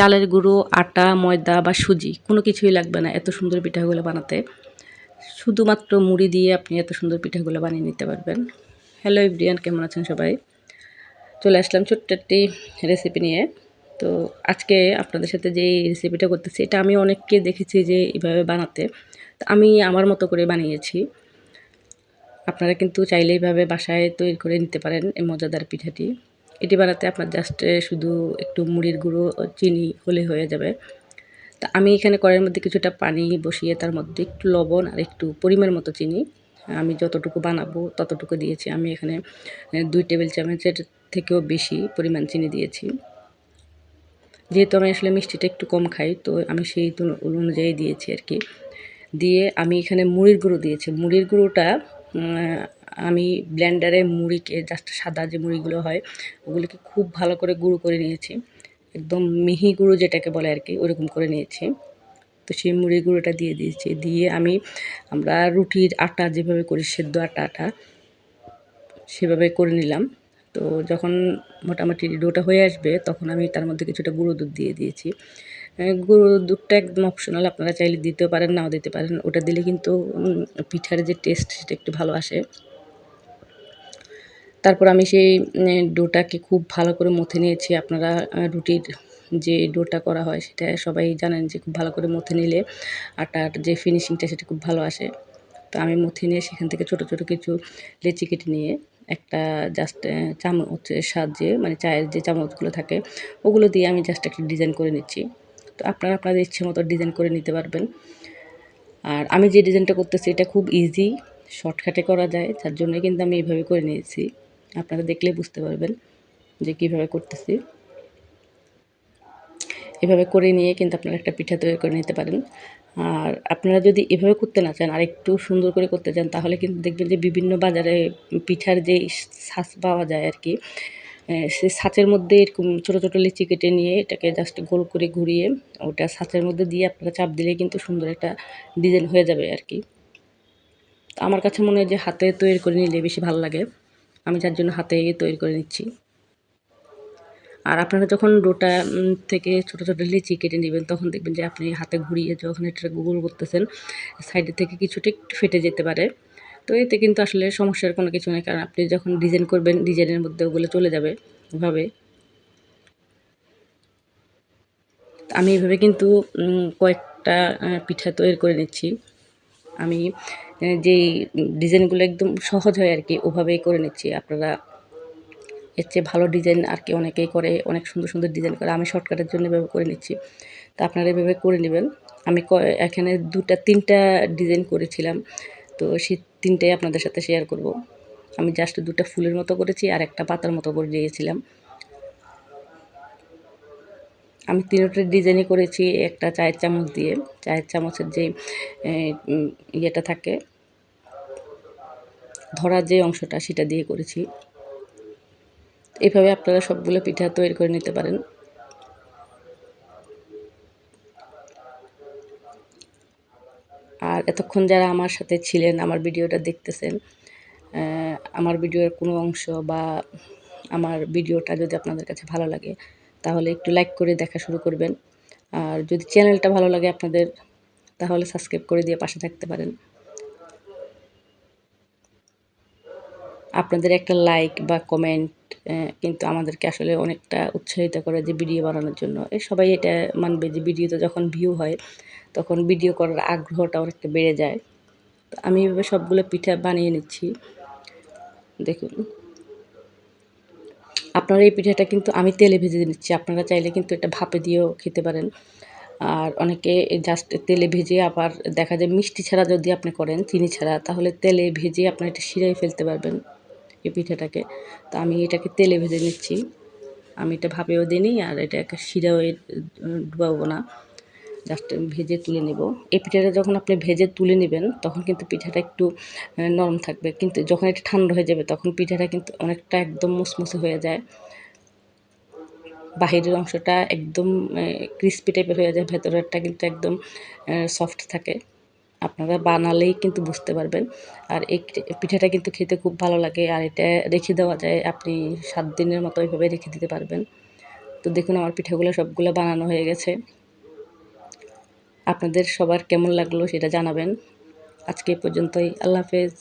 চালের গুঁড়ো, আটা, ময়দা বা সুজি, কোনো কিছুই লাগবে না এত সুন্দর পিঠাগুলো বানাতে। শুধুমাত্র মুড়ি দিয়ে আপনি এত সুন্দর পিঠাগুলো বানিয়ে নিতে পারবেন। হ্যালো ইব্রিয়ান কেমন আছেন সবাই? চলে আসলাম ছোট্ট একটি রেসিপি নিয়ে। তো আজকে আপনাদের সাথে যে রেসিপিটা করতেছি, এটা আমি অনেককে দেখেছি যে এভাবে বানাতে। তো আমি আমার মতো করে বানিয়েছি। আপনারা কিন্তু চাইলে এইভাবে বাসায় তৈরি করে নিতে পারেন এই মজাদার পিঠাটি। এটি বানাতে আপনার জাস্ট শুধু একটু মুড়ির গুঁড়ো চিনি হলে হয়ে যাবে। তা আমি এখানে কড়াইয়ের মধ্যে কিছুটা পানি বসিয়ে তার মধ্যে একটু লবণ আর একটু পরিমাণ মতো চিনি, আমি যতটুকু বানাবো ততটুকু দিয়েছি। আমি এখানে দুই টেবিল চামচের থেকেও বেশি পরিমাণ চিনি দিয়েছি। যেহেতু আমি আসলে মিষ্টিটা একটু কম খাই, তো আমি সেই অনুযায়ী দিয়েছি আর কি। দিয়ে আমি এখানে মুড়ির গুঁড়ো দিয়েছি। মুড়ির গুঁড়োটা আমি ব্লেন্ডারে মুড়িকে জাস্ট সাদা যে মুড়িগুলো হয়, ওগুলোকে খুব ভালো করে গুঁড়ো করে নিয়েছি। একদম মিহি গুঁড়ো যেটাকে বলে আর কি, ওরকম করে নিয়েছি। তো সেই মুড়ি গুঁড়োটা দিয়ে দিয়েছি। দিয়ে আমি, আমরা রুটির আটা যেভাবে করি, সেদ্ধ আটা আটা, সেভাবে করে নিলাম। তো যখন মোটামুটি ডোটা হয়ে আসবে, তখন আমি তার মধ্যে কিছুটা গুঁড়ো দুধ দিয়ে দিয়েছি। গুঁড়ো দুধটা একদম অপশনাল আপনারা চাইলে দিতেও পারেন, নাও দিতে পারেন। ওটা দিলে কিন্তু পিঠার যে টেস্ট সেটা একটু ভালো আসে। তারপর আমি সেই ডোটাকে খুব ভালো করে মথে নিয়েছি। আপনারা রুটির যে ডোটা করা হয়, সেটা সবাই জানেন যে খুব ভালো করে মথে নিলে আটার যে ফিনিশিংটা সেটা খুব ভালো আসে। তো আমি মথে নিয়ে সেখান থেকে ছোট ছোট কিছু লেচি কেটে নিয়ে একটা জাস্ট চামচের সাহায্যে মানে চায়ের যে চামচগুলো থাকে, ওগুলো দিয়ে আমি জাস্ট একটা ডিজাইন করে নিচ্ছি। তো আপনারা আপনাদের ইচ্ছে মতো ডিজাইন করে নিতে পারবেন। আর আমি যে ডিজাইনটা করতেছি, এটা খুব ইজি শর্টকাটে করা যায় যার জন্য কিন্তু আমি এইভাবে করে নিয়েছি। আপনারা দেখলে বুঝতে পারবেন যে কীভাবে করতেছি। এভাবে করে নিয়ে কিন্তু আপনারা একটা পিঠা তৈরি করে নিতে পারেন। আর আপনারা যদি এভাবে করতে না চান, আর একটু সুন্দর করে করতে চান, তাহলে কিন্তু দেখবেন যে বিভিন্ন বাজারে পিঠার যে ছাঁচ পাওয়া যায় আর কি ছাঁচের মধ্যে এরকম ছোটো ছোটো লিচি কেটে নিয়ে এটাকে জাস্ট গোল করে ঘুরিয়ে ওটা ছাঁচের মধ্যে দিয়ে আপনারা চাপ দিলে কিন্তু সুন্দর একটা ডিজাইন হয়ে যাবে আর কি আমার কাছে মনে হয় যে হাতে তৈরি করে নিলে বেশি ভালো লাগে। আমি যার জন্য হাতে তৈরি করে নিচ্ছি। আর আপনারা যখন ডোটা থেকে ছোটো ছোটো লিচি কেটে নেবেন, তখন দেখবেন যে আপনি হাতে ঘুরিয়ে যখন এটা গুগল করতেছেন সাইডে থেকে কিছুটা একটু ফেটে যেতে পারে। তো এতে কিন্তু আসলে সমস্যার কোনো কিছু নেই, কারণ আপনি যখন ডিজাইন করবেন ডিজাইনের মধ্যে ওগুলো চলে যাবে ওভাবে আমি এভাবে কিন্তু কয়েকটা পিঠা তৈরি করে নিচ্ছি। আমি যেই ডিজাইনগুলো একদম সহজ হয় আর কি, ওভাবেই করে নিচ্ছি। আপনারা এর চেয়ে ভালো ডিজাইন আর কি অনেকেই করে, অনেক সুন্দর সুন্দর ডিজাইন করে, আমি শর্টকাটের জন্য এভাবে করে নিচ্ছি। তো আপনারা এভাবে করে নেবেন। আমি এখানে দুটা, তিনটা ডিজাইন করেছিলাম। তো সেই তিনটাই আপনাদের সাথে শেয়ার করব। আমি জাস্ট দুটা ফুলের মতো করেছি আর একটা পাতার মতো করে দিয়েছিলাম। আমি তিনটা ডিজাইনই করেছি, একটা চায়ের চামচ দিয়ে। চায়ের চামচের যে ইয়েটা থাকে ধরার যে অংশটা সেটা দিয়ে করেছি। এভাবে আপনারা সবগুলো পিঠা তৈরি করে নিতে পারেন। আর এতক্ষণ যারা আমার সাথে ছিলেন, আমার ভিডিওটা দেখতেছেন আমার ভিডিওর কোনো অংশ বা আমার ভিডিওটা যদি আপনাদের কাছে ভালো লাগে, তাহলে একটু লাইক করে দেখা শুরু করবেন। আর যদি চ্যানেলটা ভালো লাগে আপনাদের, তাহলে সাবস্ক্রাইব করে দিয়ে পাশে থাকতে পারেন। আপনাদের একটা লাইক বা কমেন্ট কিন্তু আমাদেরকে আসলে অনেকটা উৎসাহিত করে যে ভিডিও বানানোর জন্য। এই সবাই এটা মানবে যে ভিডিওতে যখন ভিউ হয়, তখন ভিডিও করার আগ্রহটা অনেকটা বেড়ে যায়। তো আমি এভাবে সবগুলো পিঠা বানিয়ে নিচ্ছি। দেখুন। আপনারা এই পিঠাটা কিন্তু আমি তেলে ভেজে নিচ্ছি। আপনারা চাইলে কিন্তু এটা ভাপে দিয়েও খেতে পারেন। আর অনেকে জাস্ট তেলে ভেজে আবার দেখা যায় মিষ্টি ছাড়া যদি আপনি করেন, চিনি ছাড়া, তাহলে তেলে ভেজে আপনার এটা শিরাই ফেলতে পারবেন। এই পিঠাটাকে। তো আমি এটাকে তেলে ভেজে নিচ্ছি। আমি এটা ভাপেও দিই আর এটাকে শিরাও ডুবাবো না। জাস্ট ভেজে তুলে নেব। এই পিঠাটা যখন আপনি ভেজে তুলে নেবেন, তখন কিন্তু পিঠাটা একটু নরম থাকবে। কিন্তু যখন এটা ঠান্ডা হয়ে যাবে, তখন পিঠাটা কিন্তু অনেকটা একদম মুসমুসে হয়ে যায়। বাহিরের অংশটা একদম ক্রিস্পি টাইপের হয়ে যায়। ভেতরেরটা কিন্তু একদম সফট থাকে। আপনারা বানালেই কিন্তু বুঝতে পারবেন। আর এই পিঠাটা কিন্তু খেতে খুব ভালো লাগে। আর এটা রেখে দেওয়া যায়, আপনি সাত দিনের মতো এইভাবে রেখে দিতে পারবেন। তো দেখুন, আমার পিঠাগুলো সবগুলো বানানো হয়ে গেছে। আপনাদের সবার কেমন লাগল সেটা জানাবেন। আজকে পর্যন্তই। আল্লাহ হাফেজ।